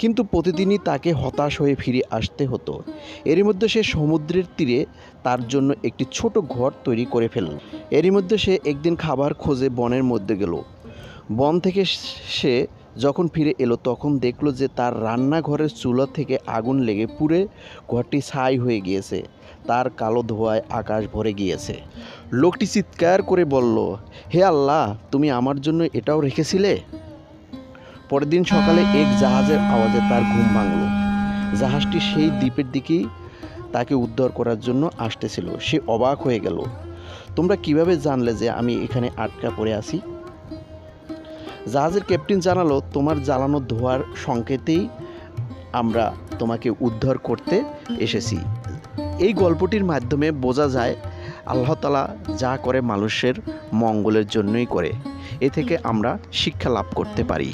কিন্তু প্রতিদিনই তাকে হতাশ হয়ে ফিরে আসতে হতো। এরই মধ্যে সে সমুদ্রের তীরে তার জন্য একটি ছোট ঘর তৈরি করে ফেলল। এরই মধ্যে সে একদিন খাবার খোঁজে বনের মধ্যে গেল। বন থেকে সে যখন ফিরে এলো, তখন দেখল যে তার রান্নাঘরের চুলা থেকে আগুন লেগে পুড়ে ঘরটি ছাই হয়ে গিয়েছে। তার কালো ধোঁয়ায় আকাশ ভরে গিয়েছে। লোকটি চিৎকার করে বলল, হে আল্লাহ, তুমি আমার জন্য এটাও রেখেছিলে? পরের দিন সকালে এক জাহাজের আওয়াজে তার ঘুম ভাঙল। জাহাজটি সেই দ্বীপের দিকেই তাকে উদ্ধার করার জন্য আসতেছিল। সে অবাক হয়ে গেল। তোমরা কীভাবে জানলে যে আমি এখানে আটকা পড়ে আছি? জাহাজের ক্যাপ্টেন জানালো, তোমার জ্বালানো ধোয়ার সংকেতেই আমরা তোমাকে উদ্ধার করতে এসেছি। এই গল্পটির মাধ্যমে বোঝা যায়, আল্লাহ তালা যা করে মানুষের মঙ্গলের জন্যই করে। এ থেকে আমরা শিক্ষা লাভ করতে পারি।